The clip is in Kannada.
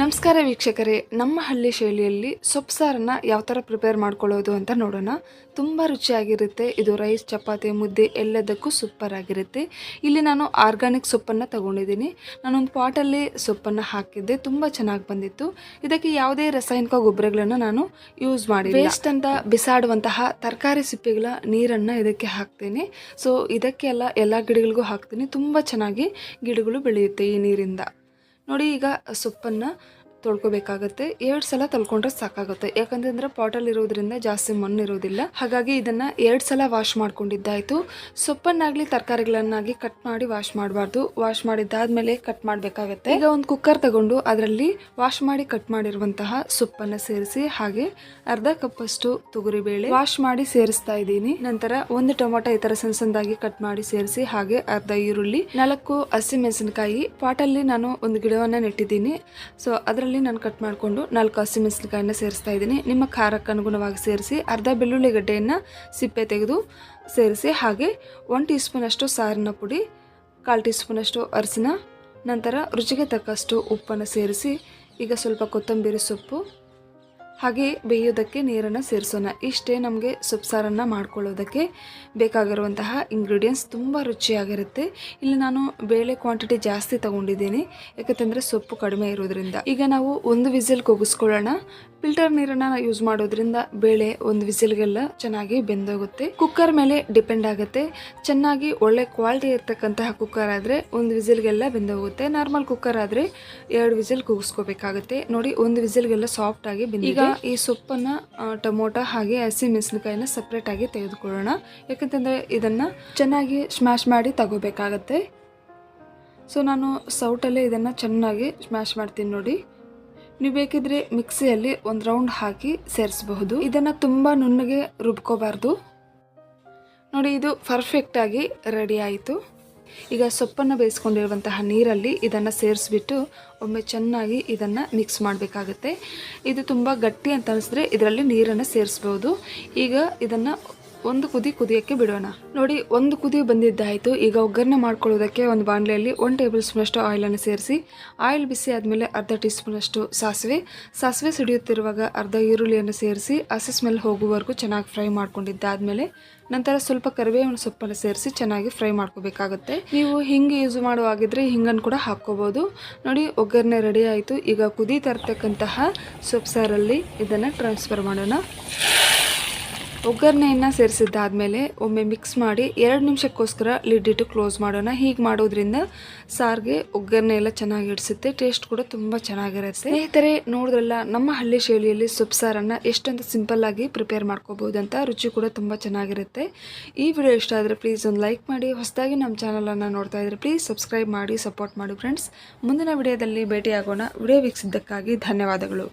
ನಮಸ್ಕಾರ ವೀಕ್ಷಕರೇ, ನಮ್ಮ ಹಳ್ಳಿ ಶೈಲಿಯಲ್ಲಿ ಸೊಪ್ಪು ಸಾರನ್ನ ಯಾವ ಥರ ಪ್ರಿಪೇರ್ ಮಾಡ್ಕೊಳ್ಳೋದು ಅಂತ ನೋಡೋಣ. ತುಂಬ ರುಚಿಯಾಗಿರುತ್ತೆ. ಇದು ರೈಸ್ ಚಪಾತಿ, ಮುದ್ದೆ ಎಲ್ಲದಕ್ಕೂ ಸೂಪರ್ ಆಗಿರುತ್ತೆ. ಇಲ್ಲಿ ನಾನು ಆರ್ಗಾನಿಕ್ ಸೊಪ್ಪನ್ನು ತಗೊಂಡಿದ್ದೀನಿ. ನಾನೊಂದು ಪಾಟಲ್ಲಿ ಸೊಪ್ಪನ್ನು ಹಾಕಿದ್ದೆ. ತುಂಬ ಚೆನ್ನಾಗಿ ಬಂದಿತ್ತು. ಇದಕ್ಕೆ ಯಾವುದೇ ರಾಸಾಯನಿಕ ಗೊಬ್ಬರಗಳನ್ನು ನಾನು ಯೂಸ್ ಮಾಡಿ ವೇಸ್ಟ್ ಅಂತ ಬಿಸಾಡುವಂತಹ ತರಕಾರಿ ಸಿಪ್ಪೆಗಳ ನೀರನ್ನು ಇದಕ್ಕೆ ಹಾಕ್ತೇನೆ. ಸೊ ಇದಕ್ಕೆಲ್ಲ ಎಲ್ಲ ಗಿಡಗಳಿಗೂ ಹಾಕ್ತೀನಿ. ತುಂಬ ಚೆನ್ನಾಗಿ ಗಿಡಗಳು ಬೆಳೆಯುತ್ತೆ ಈ ನೀರಿಂದ. ನೋಡಿ ಈಗ ಸೊಪ್ಪನ್ನು ತೊಳ್ಕೊಬೇಕಾಗತ್ತೆ. ಎರಡು ಸಲ ತೊಳ್ಕೊಂಡ್ರೆ ಸಾಕಾಗುತ್ತೆ. ಯಾಕಂತಂದ್ರೆ ಪಾಟಲ್ಲಿ ಇರೋದ್ರಿಂದ ಜಾಸ್ತಿ ಮಣ್ಣು ಇರೋದಿಲ್ಲ. ಹಾಗಾಗಿ ಇದನ್ನ ಎರಡು ಸಲ ವಾಶ್ ಮಾಡ್ಕೊಂಡಿದ್ದಾಯ್ತು. ಸೊಪ್ಪನ್ನಾಗ್ಲಿ ತರಕಾರಿಗಳನ್ನಾಗಿ ಕಟ್ ಮಾಡಿ ವಾಶ್ ಮಾಡಬಾರ್ದು. ವಾಶ್ ಮಾಡಿದ್ದಾದ್ಮೇಲೆ ಕಟ್ ಮಾಡಬೇಕಾಗತ್ತೆ. ಈಗ ಒಂದು ಕುಕ್ಕರ್ ತಗೊಂಡು ಅದರಲ್ಲಿ ವಾಶ್ ಮಾಡಿ ಕಟ್ ಮಾಡಿರುವಂತಹ ಸೊಪ್ಪನ್ನು ಸೇರಿಸಿ, ಹಾಗೆ ಅರ್ಧ ಕಪ್ಪಷ್ಟು ತೊಗರಿಬೇಳೆ ವಾಶ್ ಮಾಡಿ ಸೇರಿಸ್ತಾ ಇದ್ದೀನಿ. ನಂತರ ಒಂದು ಟೊಮೊಟೊ ಈ ಥರ ಸಣ್ಣ ಸಣ್ಣದಾಗಿ ಕಟ್ ಮಾಡಿ ಸೇರಿಸಿ, ಹಾಗೆ ಅರ್ಧ ಈರುಳ್ಳಿ, ನಾಲ್ಕು ಹಸಿಮೆಣಸಿನಕಾಯಿ. ಪಾಟಲ್ಲಿ ನಾನು ಒಂದು ಗಿಡವನ್ನ ನೆಟ್ಟಿದ್ದೀನಿ. ಸೊ ಅದರಲ್ಲಿ ನಾನು ಕಟ್ ಮಾಡಿಕೊಂಡು ನಾಲ್ಕು ಹಸಿ ಮೆಣಸಿನಕಾಯಿನ ಸೇರಿಸ್ತಾ ಇದ್ದೀನಿ. ನಿಮ್ಮ ಖಾರಕ್ಕೆ ಅನುಗುಣವಾಗಿ ಸೇರಿಸಿ, ಅರ್ಧ ಬೆಳ್ಳುಳ್ಳಿ ಗಡ್ಡೆಯನ್ನು ಸಿಪ್ಪೆ ತೆಗೆದು ಸೇರಿಸಿ, ಹಾಗೆ ಒನ್ ಟೀ ಸ್ಪೂನಷ್ಟು ಸಾರಿನ ಪುಡಿ, ಕಾಲು ಟೀ ಸ್ಪೂನಷ್ಟು ನಂತರ ರುಚಿಗೆ ತಕ್ಕಷ್ಟು ಉಪ್ಪನ್ನು ಸೇರಿಸಿ, ಈಗ ಸ್ವಲ್ಪ ಕೊತ್ತಂಬರಿ ಸೊಪ್ಪು ಹಾಗೆ ಬೇಯೋದಕ್ಕೆ ನೀರನ್ನು ಸೇರಿಸೋಣ. ಇಷ್ಟೇ ನಮಗೆ ಸೊಪ್ಪು ಸಾರನ್ನು ಮಾಡ್ಕೊಳ್ಳೋದಕ್ಕೆ ಬೇಕಾಗಿರುವಂತಹ ಇಂಗ್ರೀಡಿಯೆಂಟ್ಸ್ ತುಂಬ ರುಚಿಯಾಗಿರುತ್ತೆ. ಇಲ್ಲಿ ನಾನು ಬೇಳೆ ಕ್ವಾಂಟಿಟಿ ಜಾಸ್ತಿ ತಗೊಂಡಿದ್ದೀನಿ. ಯಾಕಂತಂದರೆ ಸೊಪ್ಪು ಕಡಿಮೆ ಇರೋದ್ರಿಂದ. ಈಗ ನಾವು ಒಂದು ವಿಸಿಲ್ ಕೂಗಿಸ್ಕೊಳ್ಳೋಣ ಫಿಲ್ಟರ್ ನೀರನ್ನ ಯೂಸ್ ಮಾಡೋದ್ರಿಂದ ಬೇಳೆ ಒಂದು ವಿಸಿಲ್ಗೆಲ್ಲ ಚೆನ್ನಾಗಿ ಬೆಂದೋಗುತ್ತೆ. ಕುಕ್ಕರ್ ಮೇಲೆ ಡಿಪೆಂಡ್ ಆಗುತ್ತೆ. ಚೆನ್ನಾಗಿ ಒಳ್ಳೆ ಕ್ವಾಲಿಟಿ ಇರ್ತಕ್ಕಂತಹ ಕುಕ್ಕರ್ ಆದ್ರೆ ಒಂದು ವಿಸಿಲ್ಗೆಲ್ಲ ಬೆಂದೋಗುತ್ತೆ. ನಾರ್ಮಲ್ ಕುಕ್ಕರ್ ಆದ್ರೆ ಎರಡು ವಿಸಿಲ್ ಕೂಗಿಸ್ಕೋಬೇಕಾಗುತ್ತೆ. ನೋಡಿ, ಒಂದು ವಿಸಿಲ್ಗೆಲ್ಲ ಸಾಫ್ಟ್ ಆಗಿ ಈಗ ಈ ಸೊಪ್ಪನ್ನ ಟೊಮೊಟೊ ಹಾಗೆ ಹಸಿ ಮೆಣಸಿನಕಾಯಿನ ಸಪ್ರೇಟ್ ಆಗಿ ತೆಗೆದುಕೊಳ್ಳೋಣ. ಯಾಕಂತಂದ್ರೆ ಇದನ್ನ ಚೆನ್ನಾಗಿ ಸ್ಮ್ಯಾಶ್ ಮಾಡಿ ತಗೋಬೇಕಾಗತ್ತೆ. ಸೊ ನಾನು ಸೌಟಲ್ಲೇ ಇದನ್ನು ಚೆನ್ನಾಗಿ ಸ್ಮ್ಯಾಶ್ ಮಾಡ್ತೀನಿ ನೋಡಿ. ನೀವು ಬೇಕಿದ್ರೆ ಮಿಕ್ಸಿಯಲ್ಲಿ ಒಂದು ರೌಂಡ್ ಹಾಕಿ ಸೇರಿಸಬಹುದು. ಇದನ್ನು ತುಂಬ ನುಣ್ಣಗೆ ರುಬ್ಕೋಬಾರ್ದು. ನೋಡಿ, ಇದು ಪರ್ಫೆಕ್ಟಾಗಿ ರೆಡಿ ಆಯಿತು. ಈಗ ಸೊಪ್ಪನ್ನು ಬೇಯಿಸ್ಕೊಂಡಿರುವಂತಹ ನೀರಲ್ಲಿ ಇದನ್ನು ಸೇರಿಸ್ಬಿಟ್ಟು ಒಮ್ಮೆ ಚೆನ್ನಾಗಿ ಇದನ್ನು ಮಿಕ್ಸ್ ಮಾಡಬೇಕಾಗುತ್ತೆ. ಇದು ತುಂಬ ಗಟ್ಟಿ ಅಂತ ಅನಿಸಿದ್ರೆ ಇದರಲ್ಲಿ ನೀರನ್ನು ಸೇರಿಸ್ಬೋದು. ಈಗ ಇದನ್ನು ಒಂದು ಕುದಿ ಕುದಿಯೋಕ್ಕೆ ಬಿಡೋಣ. ನೋಡಿ, ಒಂದು ಕುದಿ ಬಂದಿದ್ದಾಯಿತು. ಈಗ ಒಗ್ಗರಣೆ ಮಾಡ್ಕೊಳ್ಳೋದಕ್ಕೆ ಒಂದು ಬಾಣಲೆಯಲ್ಲಿ ಒನ್ ಟೇಬಲ್ ಸ್ಪೂನಷ್ಟು ಆಯಿಲನ್ನು ಸೇರಿಸಿ, ಆಯಿಲ್ ಬಿಸಿ ಆದಮೇಲೆ ಅರ್ಧ ಟೀ ಸ್ಪೂನಷ್ಟು ಸಾಸಿವೆ. ಸಾಸಿವೆ ಸಿಡಿಯುತ್ತಿರುವಾಗ ಅರ್ಧ ಈರುಳ್ಳಿಯನ್ನು ಸೇರಿಸಿ, ಹಸಿ ಸ್ಮೆಲ್ ಹೋಗುವವರೆಗೂ ಚೆನ್ನಾಗಿ ಫ್ರೈ ಮಾಡ್ಕೊಂಡಿದ್ದಾದಮೇಲೆ ನಂತರ ಸ್ವಲ್ಪ ಕರಿಬೇವಿನ ಸೊಪ್ಪನ್ನು ಸೇರಿಸಿ ಚೆನ್ನಾಗಿ ಫ್ರೈ ಮಾಡ್ಕೋಬೇಕಾಗುತ್ತೆ. ನೀವು ಹಿಂಗೆ ಯೂಸ್ ಮಾಡುವಾಗಿದ್ರೆ ಹಿಂಗನ್ನು ಕೂಡ ಹಾಕ್ಕೋಬೋದು. ನೋಡಿ, ಒಗ್ಗರಣೆ ರೆಡಿ ಆಯಿತು. ಈಗ ಕುದಿ ತರ್ತಕ್ಕಂತಹ ಸೊಪ್ಪು ಸಾರಲ್ಲಿ ಇದನ್ನು ಟ್ರಾನ್ಸ್ಫರ್ ಮಾಡೋಣ. ಒಗ್ಗರಣೆಯನ್ನು ಸೇರಿಸಿದ್ದಾದ್ಮೇಲೆ ಒಮ್ಮೆ ಮಿಕ್ಸ್ ಮಾಡಿ ಎರಡು ನಿಮಿಷಕ್ಕೋಸ್ಕರ ಲಿಡ್ ಇಟ್ಟು ಕ್ಲೋಸ್ ಮಾಡೋಣ. ಹೀಗೆ ಮಾಡೋದ್ರಿಂದ ಸಾರಿಗೆ ಒಗ್ಗರಣೆ ಎಲ್ಲ ಚೆನ್ನಾಗಿ ಇಡಿಸುತ್ತೆ ಟೇಸ್ಟ್ ಕೂಡ ತುಂಬ ಚೆನ್ನಾಗಿರುತ್ತೆ. ಸ್ನೇಹಿತರೆ, ನೋಡಿದ್ರಲ್ಲ, ನಮ್ಮ ಹಳ್ಳಿ ಶೈಲಿಯಲ್ಲಿ ಸೊಪ್ಪು ಸಾರನ್ನು ಎಷ್ಟೊಂದು ಸಿಂಪಲ್ ಆಗಿ ಪ್ರಿಪೇರ್ ಮಾಡ್ಕೋಬೋದಂತ ರುಚಿ ಕೂಡ ತುಂಬ ಚೆನ್ನಾಗಿರುತ್ತೆ. ಈ ವಿಡಿಯೋ ಇಷ್ಟ ಆದರೆ ಪ್ಲೀಸ್ ಒಂದು ಲೈಕ್ ಮಾಡಿ. ಹೊಸದಾಗಿ ನಮ್ಮ ಚಾನಲನ್ನು ನೋಡ್ತಾ ಇದ್ರೆ ಪ್ಲೀಸ್ ಸಬ್ಸ್ಕ್ರೈಬ್ ಮಾಡಿ ಸಪೋರ್ಟ್ ಮಾಡಿ ಫ್ರೆಂಡ್ಸ್ ಮುಂದಿನ ವಿಡಿಯೋದಲ್ಲಿ ಭೇಟಿಯಾಗೋಣ. ವಿಡಿಯೋ ವೀಕ್ಷಿಸಿದ್ದಕ್ಕಾಗಿ ಧನ್ಯವಾದಗಳು.